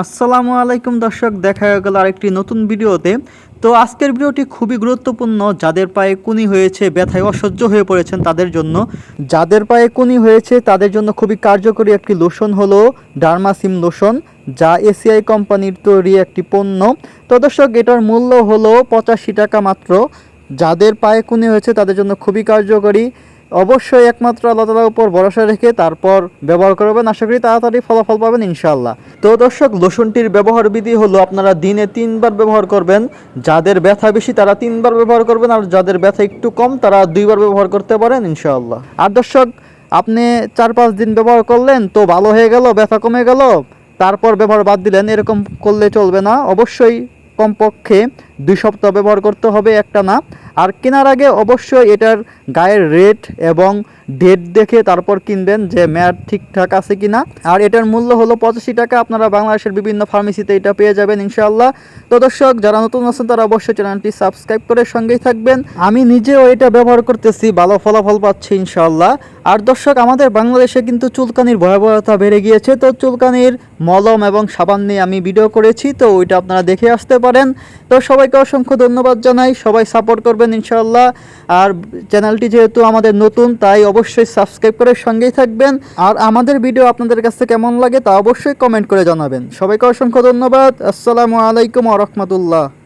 আসসালামু আলাইকুম দর্শক, দেখা গেল আরেকটি নতুন ভিডিওতে। তো আজকের ভিডিওটি খুবই গুরুত্বপূর্ণ, যাদের পায়ে কুনি হয়েছে, ব্যথায় অসহ্য হয়ে পড়েছেন তাদের জন্য। যাদের পায়ে কুনি হয়েছে, তাদের জন্য খুবই কার্যকরী একটি লোশন হলো ডার্মাসিম লোশন, যা এসিআই কোম্পানির তৈরি একটি পণ্য। তো দর্শক, এটার মূল্য হলো পঁচাশি টাকা মাত্র। যাদের পায়ে কুনি হয়েছে, তাদের জন্য খুবই কার্যকরী। অবশ্যই একমাত্র আল্লাহ তালার উপর ভরসা রেখে তারপর ব্যবহার করবেন। আশা করি তাড়াতাড়ি ফলাফল পাবেন ইনশাল্লাহ তো দর্শক লোশনটির ব্যবহার বিধি হলো আপনারা দিনে তিনবার ব্যবহার করবেন। যাদের ব্যথা বেশি তারা তিনবার ব্যবহার করবেন আর যাদের ব্যথা একটু কম তারা দুইবার ব্যবহার করতে পারেন ইনশাআল্লাহ। আর দর্শক, আপনি চার পাঁচ দিন ব্যবহার করলেন তো ভালো হয়ে গেল, ব্যথা কমে গেল, তারপর ব্যবহার বাদ দিলেন, এরকম করলে চলবে না। অবশ্যই কমপক্ষে দুই সপ্তাহ ব্যবহার করতে হবে, একটা না। আর কেনার আগে অবশ্যই এটার গায়ের রেট এবং ডেট দেখে তারপর কিনবেন যে মেয়াদ ঠিকঠাক আছে কি না আর এটার মূল্য হলো পঁচাশি টাকা। আপনারা বাংলাদেশের বিভিন্ন ফার্মেসিতে এটা পেয়ে যাবেন ইনশাআল্লাহ। তো দর্শক, যারা নতুন আছেন, তারা অবশ্যই চ্যানেলটি সাবস্ক্রাইব করে সঙ্গেই থাকবেন। আমি নিজেও এটা ব্যবহার করতেছি, ভালো ফলাফল পাচ্ছি ইনশাআল্লাহ। আর দর্শক, আমাদের বাংলাদেশে কিন্তু চুলকানির ভয়াবহতা বেড়ে গিয়েছে। তো চুলকানির মলম এবং সাবান নিয়ে আমি ভিডিও করেছি, তো ওইটা আপনারা দেখে আসতে পারেন। তো সবাইকে অসংখ্য ধন্যবাদ জানাই। সবাই সাপোর্ট করবেন ইনশাআল্লাহ। আর চ্যানেলটি যেহেতু আমাদের নতুন, তাই অবশ্যই সাবস্ক্রাইব করে সঙ্গেই থাকবেন। আর আমাদের ভিডিও আপনাদের কাছে কেমন লাগে তা অবশ্যই কমেন্ট করে জানাবেন। সবাইকে অসংখ্য ধন্যবাদ। আসসালামু আলাইকুম আ রহমতুল্লাহ।